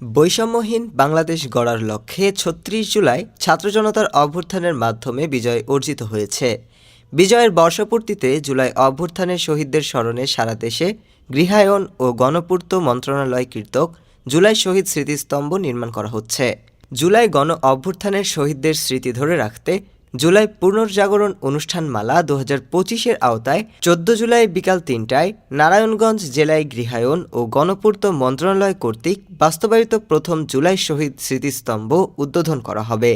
বৈষম্যহীন বাংলাদেশ গড়ার লক্ষ্যে ছত্রিশ জুলাই ছাত্র জনতার অভ্যুত্থানের মাধ্যমে বিজয় অর্জিত হয়েছে। বিজয়ের বর্ষপূর্তিতে জুলাই অভ্যুত্থানের শহীদদের স্মরণে সারা দেশে গৃহায়ন ও গণপূর্ত মন্ত্রণালয় কীর্তক জুলাই শহীদ স্মৃতিস্তম্ভ নির্মাণ করা হচ্ছে। জুলাই গণ অভ্যুত্থানের শহীদদের স্মৃতি ধরে রাখতে জুলাই পুনর্জাগরণ অনুষ্ঠানমালা দু হাজার পঁচিশের আওতায় চোদ্দ জুলাই বিকাল তিনটায় নারায়ণগঞ্জ জেলায় গৃহায়ন ও গণপূর্ত মন্ত্রণালয় কর্তৃক বাস্তবায়িত প্রথম জুলাই শহীদ স্মৃতিস্তম্ভ উদ্বোধন করা হবে।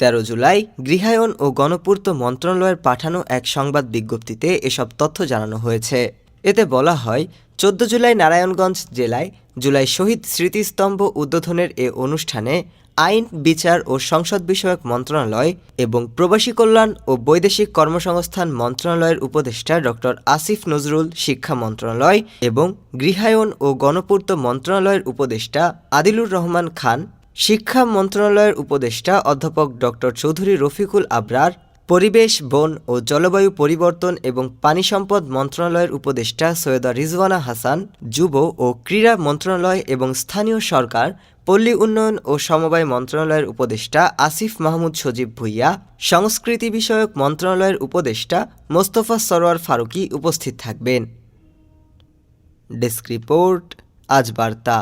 তেরো জুলাই গৃহায়ন ও গণপূর্ত মন্ত্রণালয়ের পাঠানো এক সংবাদ বিজ্ঞপ্তিতে এসব তথ্য জানানো হয়েছে। এতে বলা হয়, চোদ্দ জুলাই নারায়ণগঞ্জ জেলায় জুলাই শহীদ স্মৃতিস্তম্ভ উদ্বোধনের এ অনুষ্ঠানে আইন, বিচার ও সংসদ বিষয়ক মন্ত্রণালয় এবং প্রবাসী কল্যাণ ও বৈদেশিক কর্মসংস্থান মন্ত্রণালয়ের উপদেষ্টা ডক্টর আসিফ নজরুল শিক্ষা মন্ত্রণালয় এবং গৃহায়ন ও গণপূর্ত মন্ত্রণালয়ের উপদেষ্টা আদিলুর রহমান খান, শিক্ষা মন্ত্রণালয়ের উপদেষ্টা অধ্যাপক ডক্টর চৌধুরী রফিকুল আবরার পরিবেশ, বন ও জলবায়ু পরিবর্তন এবং পানি সম্পদ মন্ত্রণালয়ের উপদেষ্টা সৈয়দা রিজওয়ানা হাসান, যুব ও ক্রীড়া মন্ত্রণালয় এবং স্থানীয় সরকার, পল্লী উন্নয়ন ও সমবায় মন্ত্রণালয়ের উপদেষ্টা আসিফ মাহমুদ সজীব ভুইয়া, সংস্কৃতি বিষয়ক মন্ত্রণালয়ের উপদেষ্টা মোস্তফা সরোয়ার ফারুকী উপস্থিত থাকবেন। ডেস্ক রিপোর্ট, আজ বার্তা।